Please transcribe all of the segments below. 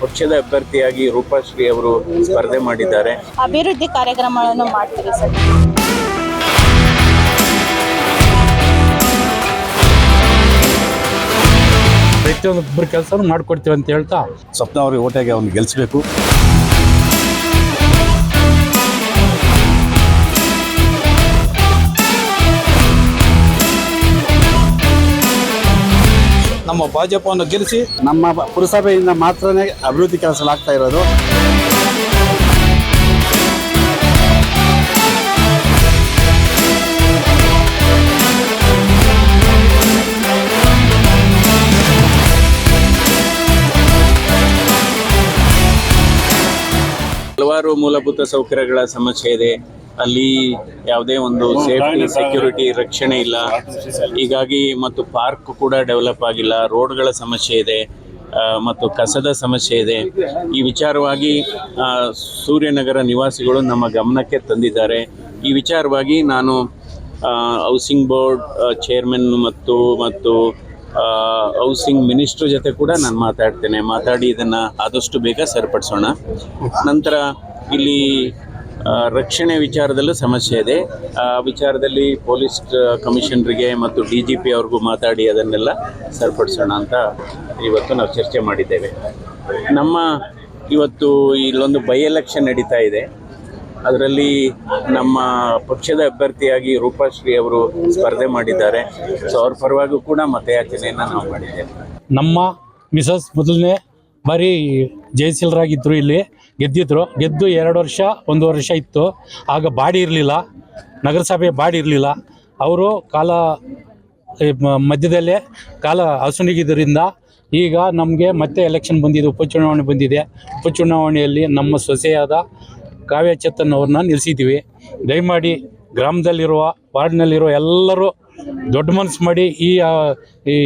ಪಕ್ಷದ ಅಭ್ಯರ್ಥಿಯಾಗಿ ರೂಪಾಶ್ರೀ ಅವರು ಸ್ಪರ್ಧೆ ಮಾಡಿದ್ದಾರೆ. ಅಭಿವೃದ್ಧಿ ಕಾರ್ಯಕ್ರಮಗಳನ್ನು ಮಾಡ್ತೀವಿ ಸರ್. ಪ್ರತಿಯೊಬ್ಬರು ಕೆಲಸ ಮಾಡ್ಕೊಡ್ತೀವಿ ಅಂತ ಹೇಳ್ತಾ. ಸ್ವಪ್ನ ಅವ್ರಿಗೆ ಓಟಾಗಿ ಅವ್ನು ಗೆಲ್ಲಿಸ್ಬೇಕು ನಮ್ಮ ಭಾಜಪವನ್ನು ಗೆಲ್ಲಿಸಿ ನಮ್ಮ ಪುರಸಭೆಯಿಂದ ಮಾತ್ರನೇ ಅಭಿವೃದ್ಧಿ ಕೆಲಸಗಳಾಗ್ತಾ ಇರೋದು. ಹಲವಾರು ಮೂಲಭೂತ ಸೌಕರ್ಯಗಳ ಸಮಸ್ಯೆ ಇದೆ. ಅಲ್ಲಿ ಯಾವುದೇ ಒಂದು ಸೇಫ್ಟಿ ಸೆಕ್ಯೂರಿಟಿ ರಕ್ಷಣೆ ಇಲ್ಲ. ಹೀಗಾಗಿ ಮತ್ತು ಪಾರ್ಕ್ ಕೂಡ ಡೆವಲಪ್ ಆಗಿಲ್ಲ. ರೋಡ್ಗಳ ಸಮಸ್ಯೆ ಇದೆ ಮತ್ತು ಕಸದ ಸಮಸ್ಯೆ ಇದೆ. ಈ ವಿಚಾರವಾಗಿ ಸೂರ್ಯನಗರ ನಿವಾಸಿಗಳು ನಮ್ಮ ಗಮನಕ್ಕೆ ತಂದಿದ್ದಾರೆ. ಈ ವಿಚಾರವಾಗಿ ನಾನು ಹೌಸಿಂಗ್ ಬೋರ್ಡ್ ಚೇರ್ಮನ್ ಮತ್ತು ಮತ್ತು ಹೌಸಿಂಗ್ ಮಿನಿಸ್ಟ್ರ್ ಜೊತೆ ಕೂಡ ನಾನು ಮಾತಾಡ್ತೇನೆ. ಮಾತಾಡಿ ಇದನ್ನು ಆದಷ್ಟು ಬೇಗ ಸರಿಪಡಿಸೋಣ. ನಂತರ ಇಲ್ಲಿ ರಕ್ಷಣೆ ವಿಚಾರದಲ್ಲೂ ಸಮಸ್ಯೆ ಇದೆ. ಆ, ವಿಚಾರದಲ್ಲಿ ಪೊಲೀಸ್ ಕಮಿಷನರಿಗೆ ಮತ್ತು ಡಿ ಜಿ ಪಿ ಅವ್ರಿಗೂ ಮಾತಾಡಿ ಅದನ್ನೆಲ್ಲ ಸರಿಪಡಿಸೋಣ ಅಂತ ಇವತ್ತು ನಾವು ಚರ್ಚೆ ಮಾಡಿದ್ದೇವೆ. ನಮ್ಮ ಇವತ್ತು ಇಲ್ಲೊಂದು ಬೈ ಎಲೆಕ್ಷನ್ ನಡೀತಾ ಇದೆ. ಅದರಲ್ಲಿ ನಮ್ಮ ಪಕ್ಷದ ಅಭ್ಯರ್ಥಿಯಾಗಿ ರೂಪಾಶ್ರೀ ಅವರು ಸ್ಪರ್ಧೆ ಮಾಡಿದ್ದಾರೆ. ಸೊ ಅವ್ರ ಪರವಾಗೂ ಕೂಡ ಮತಯಾಚನೆಯನ್ನು ನಾವು ಮಾಡಿದ್ದೇವೆ. ನಮ್ಮ ಮಿಸಸ್ ಮೊದಲನೇ ಬಾರಿ ಜಯಶೀಲರಾಗಿದ್ದರು ಇಲ್ಲಿ, ಗೆದ್ದಿದ್ರು. ಗೆದ್ದು ಎರಡು ವರ್ಷ, ಒಂದು ವರ್ಷ ಇತ್ತು. ಆಗ ಬಾಡಿ ಇರಲಿಲ್ಲ. ನಗರಸಭೆ ಬಾಡಿ ಇರಲಿಲ್ಲ. ಅವರು ಕಾಲ ಮಧ್ಯದಲ್ಲೇ ಕಾಲ ಹಸುನಿಗಿದ್ದರಿಂದ ಈಗ ನಮಗೆ ಮತ್ತೆ ಎಲೆಕ್ಷನ್ ಬಂದಿದೆ, ಉಪಚುನಾವಣೆ ಬಂದಿದೆ. ಉಪಚುನಾವಣೆಯಲ್ಲಿ ನಮ್ಮ ಸೊಸೆಯಾದ ಕಾವ್ಯ ಚೇತನ್ ಅವ್ರನ್ನ ನಿಲ್ಲಿಸಿದ್ದೀವಿ ದಯಮಾಡಿ ಗ್ರಾಮದಲ್ಲಿರುವ ವಾರ್ಡ್ನಲ್ಲಿರುವ ಎಲ್ಲರೂ ದೊಡ್ಡ ಮನಸ್ಸು ಮಾಡಿ ಈ ಈ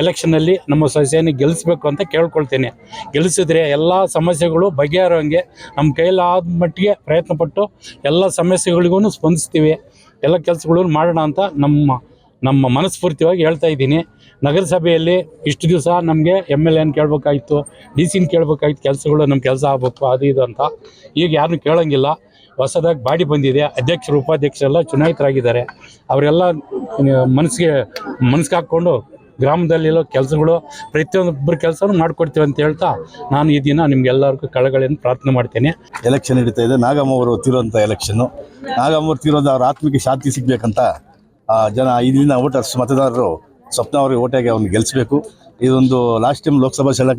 ಎಲೆಕ್ಷನಲ್ಲಿ ನಮ್ಮ ಸೊಸೆಯನ್ನು ಗೆಲ್ಲಿಸ್ಬೇಕು ಅಂತ ಕೇಳ್ಕೊಳ್ತೇನೆ. ಗೆಲ್ಲಿಸಿದ್ರೆ ಎಲ್ಲ ಸಮಸ್ಯೆಗಳು ಬಗೆಹರೋಂಗೆ ನಮ್ಮ ಕೈಲಾದ ಮಟ್ಟಿಗೆ ಪ್ರಯತ್ನಪಟ್ಟು ಎಲ್ಲ ಸಮಸ್ಯೆಗಳಿಗೂ ಸ್ಪಂದಿಸ್ತೀವಿ. ಎಲ್ಲ ಕೆಲಸಗಳನ್ನು ಮಾಡೋಣ ಅಂತ ನಮ್ಮ ನಮ್ಮ ಮನಸ್ಫೂರ್ತಿಯಾಗಿ ಹೇಳ್ತಾ ಇದ್ದೀನಿ. ನಗರಸಭೆಯಲ್ಲಿ ಇಷ್ಟು ದಿವಸ ನಮಗೆ ಎಂ ಎಲ್ ಎನ್ ಕೇಳಬೇಕಾಗಿತ್ತು ಡಿ ಸಿನ ಕೇಳಬೇಕಾಗಿತ್ತು ಕೆಲಸಗಳು ನಮ್ಮ ಕೆಲಸ ಆಗಬೇಕು, ಅದು ಇದು ಅಂತ. ಈಗ ಯಾರನ್ನೂ ಕೇಳೋಂಗಿಲ್ಲ. ಹೊಸದಾಗಿ ಬಾಡಿ ಬಂದಿದೆ. ಅಧ್ಯಕ್ಷರು, ಉಪಾಧ್ಯಕ್ಷರೆಲ್ಲ ಚುನಾಯಿತರಾಗಿದ್ದಾರೆ. ಅವರೆಲ್ಲ ಮನಸ್ಸಿಗೆ ಮನಸ್ಸಿಗೆ ಹಾಕ್ಕೊಂಡು ಗ್ರಾಮದಲ್ಲಿರೋ ಕೆಲಸಗಳು ಪ್ರತಿಯೊಂದೊಬ್ಬರು ಕೆಲಸನೂ ಮಾಡಿಕೊಡ್ತೀವಿ ಅಂತ ಹೇಳ್ತಾ ನಾನು ಈ ದಿನ ನಿಮ್ಗೆಲ್ಲರಿಗೂ ಕಳಗಳಿಂದ ಪ್ರಾರ್ಥನೆ ಮಾಡ್ತೇನೆ. ಎಲೆಕ್ಷನ್ ನಡೀತಾ ಇದೆ. ನಾಗಮ್ಮ ಅವರು ತೀರೋಂಥ ಎಲೆಕ್ಷನ್ನು ನಾಗಮ್ಮ ಅವರು ತೀರೋದು ಅವ್ರ ಆತ್ಮಕ್ಕೆ ಶಾಂತಿ ಸಿಗಬೇಕಂತ ಜನ ಜನ ಇಲ್ಲಿನ ವೋಟರ್ಸ್ ಮತದಾರರು ಸ್ವಪ್ನ ಅವ್ರಿಗೆ ಓಟಾಗಿ ಅವ್ನು ಗೆಲ್ಲಿಸಬೇಕು ಇದೊಂದು ಲಾಸ್ಟ್ ಟೈಮ್ ಲೋಕಸಭಾ ಚಲಕ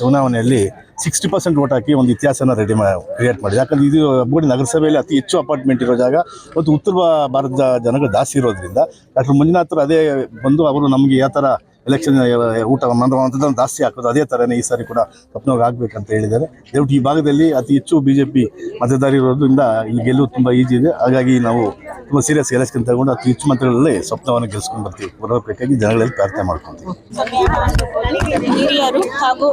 ಚುನಾವಣೆಯಲ್ಲಿ ಸಿಕ್ಸ್ಟಿ ಪರ್ಸೆಂಟ್ ಓಟ್ ಹಾಕಿ ಒಂದು ಇತಿಹಾಸನ ರೆಡಿ ಕ್ರಿಯೇಟ್ ಮಾಡಿದೆ. ಯಾಕಂದ್ರೆ ಇದು ಬೋಡಿ ನಗರಸಭೆಯಲ್ಲಿ ಅತಿ ಹೆಚ್ಚು ಅಪಾರ್ಟ್ಮೆಂಟ್ ಇರೋ ಜಾಗ. ಮತ್ತು ಉತ್ತರ ಭಾರತದ ಜನಗಳು ಜಾಸ್ತಿ ಇರೋದ್ರಿಂದ ಡಾಕ್ಟರ್ ಮಂಜುನಾಥರು ಅದೇ ಬಂದು ಅವರು ನಮಗೆ ಯಾವ ಥರ ಎಲೆಕ್ಷನ್ ಊಟ ಮತದಾನ ಜಾಸ್ತಿ ಹಾಕೋದು. ಅದೇ ಥರನೇ ಈ ಸಾರಿ ಕೂಡ ಸ್ವಪ್ನವ್ರಿಗೆ ಆಗಬೇಕಂತ ಹೇಳಿದ್ದಾರೆ. ದಯವಿಟ್ಟು ಈ ಭಾಗದಲ್ಲಿ ಅತಿ ಹೆಚ್ಚು ಬಿ ಜೆ ಪಿ ಮತದಾರ ಇರೋದ್ರಿಂದ ಇಲ್ಲಿ ಗೆಲ್ಲುವುದು ತುಂಬ ಈಜಿ ಇದೆ. ಹಾಗಾಗಿ ನಾವು ತುಂಬ ಸೀರಿಯಸ್ ಎಲೆಕ್ಷನ್ ತಗೊಂಡು ಅತಿ ಹೆಚ್ಚು ಮತಗಳಲ್ಲಿ ಸ್ವಪ್ನವನ್ನು ಗೆಲ್ಸ್ಕೊಂಡು ಬರ್ತೀವಿ. ಬರಬೇಕಾಗಿ ಜನಗಳಲ್ಲಿ ಪ್ರಾರ್ಥನೆ ಮಾಡ್ಕೊತೀವಿ. ಹಿರಿಯರು ಹಾಗೂ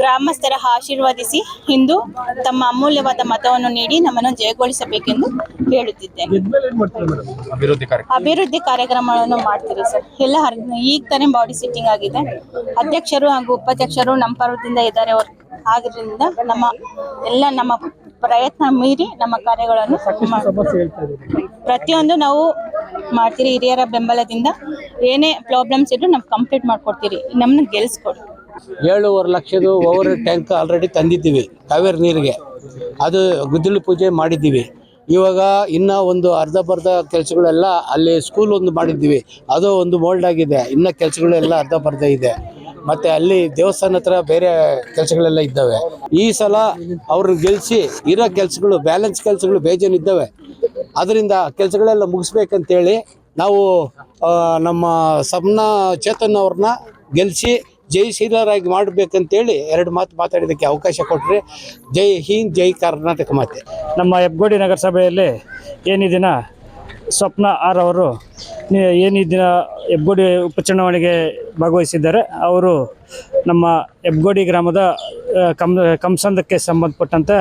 ಗ್ರಾಮಸ್ಥರ ಆಶೀರ್ವಾದಿಸಿ ಇಂದು ತಮ್ಮ ಅಮೂಲ್ಯವಾದ ಮತವನ್ನು ನೀಡಿ ನಮ್ಮನ್ನು ಜಯಗೊಳಿಸಬೇಕೆಂದು ಹೇಳುತ್ತಿದ್ದೇನೆ. ಅಭಿವೃದ್ಧಿ ಕಾರ್ಯಕ್ರಮಗಳನ್ನು ಮಾಡ್ತೀರಿ ಸರ್. ಎಲ್ಲ ಈಗ ತಾನೇ ಬಾಡಿ ಸಿಟ್ಟಿಂಗ್ ಆಗಿದೆ. ಅಧ್ಯಕ್ಷರು ಹಾಗೂ ಉಪಾಧ್ಯಕ್ಷರು ನಮ್ಮ ಪರ್ವದಿಂದ ಇದ್ದಾರೆ ಅವರು. ಆದ್ರಿಂದ ನಮ್ಮ ಎಲ್ಲ ನಮ್ಮ ಪ್ರಯತ್ನ ಮೀರಿ ನಮ್ಮ ಕಾರ್ಯಗಳನ್ನು ಮಾಡ್ತೀವಿ. ಪ್ರತಿಯೊಂದು ನಾವು ಮಾಡ್ತೀರಿ, ಹಿರಿಯರ ಬೆಂಬಲದಿಂದ. ಏನೇ ಪ್ರಾಬ್ಲಮ್ಸ್ ಇದ್ರು ನಾವು ಕಂಪ್ಲೀಟ್ ಮಾಡ್ಕೊಡ್ತೀರಿ. ನಮ್ಮನ್ನ ಗೆಲ್ಸ್ಕೊಡಿ. ಏಳುವರೆ ಲಕ್ಷದ ಓವರ್ ಟ್ಯಾಂಕ್ ಆಲ್ರೆಡಿ ತಂದಿದ್ದೀವಿ, ಕಾವೇರಿ ನೀರಿಗೆ. ಅದು ಗುದ್ದಲಿ ಪೂಜೆ ಮಾಡಿದ್ದೀವಿ. ಇವಾಗ ಇನ್ನ ಒಂದು ಅರ್ಧ ಬರ್ಧ ಕೆಲಸಗಳೆಲ್ಲ ಅಲ್ಲಿ ಸ್ಕೂಲ್ ಒಂದು ಮಾಡಿದ್ದೀವಿ. ಅದು ಒಂದು ಮೋಲ್ಡ್ ಆಗಿದೆ. ಇನ್ನ ಕೆಲಸಗಳೆಲ್ಲ ಅರ್ಧ ಬರ್ಧ ಇದೆ. ಮತ್ತೆ ಅಲ್ಲಿ ದೇವಸ್ಥಾನ ಹತ್ರ ಬೇರೆ ಕೆಲಸಗಳೆಲ್ಲ ಇದ್ದಾವೆ. ಈ ಸಲ ಅವರು ಗೆಲ್ಲಿಸಿ ಇರೋ ಕೆಲಸಗಳು ಬ್ಯಾಲೆನ್ಸ್ ಕೆಲಸಗಳು ಬೇಜಾನ್ ಇದ್ದಾವೆ. ಅದರಿಂದ ಕೆಲಸಗಳೆಲ್ಲ ಮುಗಿಸ್ಬೇಕಂತೇಳಿ ನಾವು ನಮ್ಮ ಸಮ್ನ ಚೇತನ್ ಅವ್ರನ್ನ ಗೆಲ್ಲಿಸಿ ಜಯಶೀಲರಾಗಿ ಮಾಡಬೇಕಂತೇಳಿ ಎರಡು ಮಾತು ಮಾತಾಡಿದ್ದಕ್ಕೆ ಅವಕಾಶ ಕೊಟ್ಟರೆ ಜೈ ಹಿಂದ್, ಜೈ ಕರ್ನಾಟಕ ಮಾತೆ. ನಮ್ಮ ಹೆಬ್ಗೋಡಿ ನಗರಸಭೆಯಲ್ಲಿ ಏನಿದಿನ ಸ್ವಪ್ನ ಆರ್ ಅವರು ಏನಿ ದಿನ ಹೆಬ್ಗೋಡಿ ಉಪಚುನಾವಣೆಗೆ ಭಾಗವಹಿಸಿದ್ದಾರೆ, ಅವರು ನಮ್ಮ ಹೆಬ್ಗೋಡಿ ಗ್ರಾಮದ ಕಮ್ ಕಂಸಂದಕ್ಕೆ ಸಂಬಂಧಪಟ್ಟಂತೆ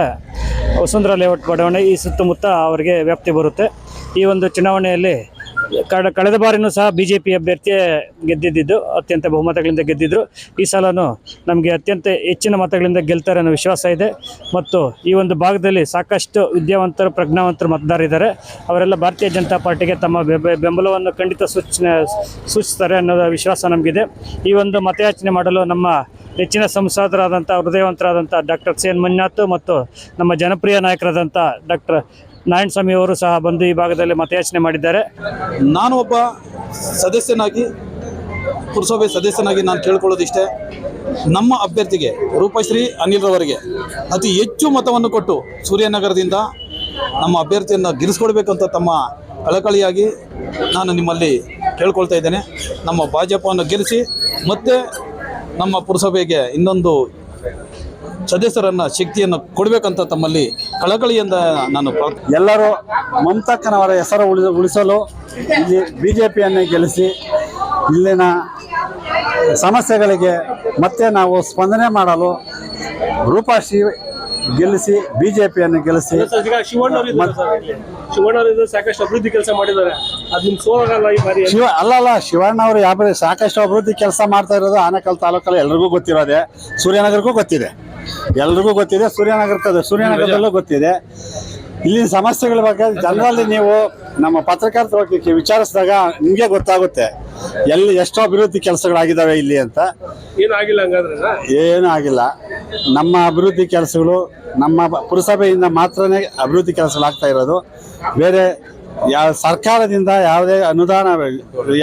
ವಸುಂಧರಾ ಲೇಔಟ್ ಬಡಾವಣೆ ಈ ಸುತ್ತಮುತ್ತ ಅವರಿಗೆ ವ್ಯಾಪ್ತಿ ಬರುತ್ತೆ. ಈ ಒಂದು ಚುನಾವಣೆಯಲ್ಲಿ ಕಳೆದ ಬಾರಿನೂ ಸಹ ಬಿ ಜೆ ಪಿ ಅಭ್ಯರ್ಥಿಯೇ ಗೆದ್ದಿದ್ದು, ಅತ್ಯಂತ ಬಹುಮತಗಳಿಂದ ಗೆದ್ದಿದ್ದರು ಈ ಸಲನೂ ನಮಗೆ ಅತ್ಯಂತ ಹೆಚ್ಚಿನ ಮತಗಳಿಂದ ಗೆಲ್ತಾರೆ ಅನ್ನೋ ವಿಶ್ವಾಸ ಇದೆ. ಮತ್ತು ಈ ಒಂದು ಭಾಗದಲ್ಲಿ ಸಾಕಷ್ಟು ವಿದ್ಯಾವಂತರು, ಪ್ರಜ್ಞಾವಂತರು ಮತದಾರರಿದ್ದಾರೆ ಅವರೆಲ್ಲ ಭಾರತೀಯ ಜನತಾ ಪಾರ್ಟಿಗೆ ತಮ್ಮ ಬೆಂಬಲವನ್ನು ಖಂಡಿತ ಸೂಚನೆ, ಸೂಚಿಸ್ತಾರೆ ಅನ್ನೋದು ವಿಶ್ವಾಸ ನಮಗಿದೆ. ಈ ಒಂದು ಮತಯಾಚನೆ ಮಾಡಲು ನಮ್ಮ ನೆಚ್ಚಿನ ಸಂಸದರಾದಂಥ, ಹೃದಯವಂತರಾದಂಥ ಡಾಕ್ಟರ್ ಸಿ ಎನ್ ಮಂಜುನಾಥ್ ಮತ್ತು ನಮ್ಮ ಜನಪ್ರಿಯ ನಾಯಕರಾದಂಥ ಡಾಕ್ಟರ್ ನಾರಾಯಣ ಸ್ವಾಮಿ ಅವರು ಸಹ ಬಂದು ಈ ಭಾಗದಲ್ಲಿ ಮತಯಾಚನೆ ಮಾಡಿದ್ದಾರೆ. ನಾನು ಒಬ್ಬ ಸದಸ್ಯನಾಗಿ, ಪುರಸಭೆ ಸದಸ್ಯನಾಗಿ ನಾನು ಕೇಳ್ಕೊಳ್ಳೋದಿಷ್ಟೇ. ನಮ್ಮ ಅಭ್ಯರ್ಥಿಗೆ ರೂಪಶ್ರೀ ಅನಿಲ್ರವರಿಗೆ ಅತಿ ಹೆಚ್ಚು ಮತವನ್ನು ಕೊಟ್ಟು ಸೂರ್ಯನಗರದಿಂದ ನಮ್ಮ ಅಭ್ಯರ್ಥಿಯನ್ನು ಗಿರಿಸ್ಕೊಡ್ಬೇಕಂತ ತಮ್ಮ ಕಳಕಳಿಯಾಗಿ ನಾನು ನಿಮ್ಮಲ್ಲಿ ಕೇಳ್ಕೊಳ್ತಾ ಇದ್ದೇನೆ. ನಮ್ಮ ಭಾಜಪವನ್ನು ಗೆಲ್ಲಿಸಿ ಮತ್ತೆ ನಮ್ಮ ಪುರಸಭೆಗೆ ಇನ್ನೊಂದು ಸದಸ್ಯರನ್ನು ಶಕ್ತಿಯನ್ನು ಕೊಡಬೇಕಂತ ತಮ್ಮಲ್ಲಿ ಕಳಕಳಿಯಿಂದ ನಾನು ಎಲ್ಲರೂ ಮಮತಾಕ್ಕನವರ ಹೆಸರು ಉಳಿ ಉಳಿಸಲು ಇಲ್ಲಿ ಬಿ ಜೆ ಪಿಯನ್ನೇ ಗೆಲ್ಲಿಸಿ ಇಲ್ಲಿನ ಸಮಸ್ಯೆಗಳಿಗೆ ಮತ್ತೆ ನಾವು ಸ್ಪಂದನೆ ಮಾಡಲು ರೂಪಾಶ್ರೀ ಗೆಲ್ಲಿಸಿ ಬಿ ಜೆ ಪಿಯನ್ನು ಗೆಲ್ಲಿಸಿ ಈಗ ಶಿವಣ್ಣವ್ರು ಸಾಕಷ್ಟು ಅಭಿವೃದ್ಧಿ ಕೆಲಸ ಮಾಡಿದ್ದಾರೆ. ಶಿವ ಅಲ್ಲಲ್ಲ ಶಿವಣ್ಣ ಅವರು ಯಾವ ಸಾಕಷ್ಟು ಅಭಿವೃದ್ಧಿ ಕೆಲಸ ಮಾಡ್ತಾ ಇರೋದು ಆನೇಕಲ್ ತಾಲೂಕಲ್ಲಿ ಎಲ್ರಿಗೂ ಗೊತ್ತಿರೋದೆ. ಸೂರ್ಯನಗರಕ್ಕೂ ಗೊತ್ತಿದೆ. ಎಲ್ರಿಗೂ ಗೊತ್ತಿದೆ ಸೂರ್ಯನಗರದ ಸೂರ್ಯನಗರದಲ್ಲೂ ಗೊತ್ತಿದೆ. ಇಲ್ಲಿನ ಸಮಸ್ಯೆಗಳ ಬಗ್ಗೆ ಜನರಲ್ಲಿ ನೀವು ನಮ್ಮ ಪತ್ರಕರ್ತರ ಬಗ್ಗೆ ವಿಚಾರಿಸಿದಾಗ ನಿಮಗೆ ಗೊತ್ತಾಗುತ್ತೆ. ಎಲ್ಲಿ ಎಷ್ಟು ಅಭಿವೃದ್ಧಿ ಕೆಲಸಗಳಾಗಿದ್ದಾವೆ ಇಲ್ಲಿ ಅಂತ. ಏನಾಗಿಲ್ಲ ಹಂಗಾದ್ರೆ? ಏನೂ ಆಗಿಲ್ಲ. ನಮ್ಮ ಅಭಿವೃದ್ಧಿ ಕೆಲಸಗಳು ನಮ್ಮ ಪುರಸಭೆಯಿಂದ ಮಾತ್ರನೇ ಅಭಿವೃದ್ಧಿ ಕೆಲಸಗಳಾಗ್ತಾ ಇರೋದು. ಬೇರೆ ಯಾವ ಸರ್ಕಾರದಿಂದ ಯಾವುದೇ ಅನುದಾನ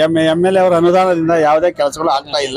ಎಂ ಎಂ ಎಲ್ ಎ ಅವರ ಅನುದಾನದಿಂದ ಯಾವುದೇ ಕೆಲಸಗಳು ಆಗ್ತಾ ಇಲ್ಲ.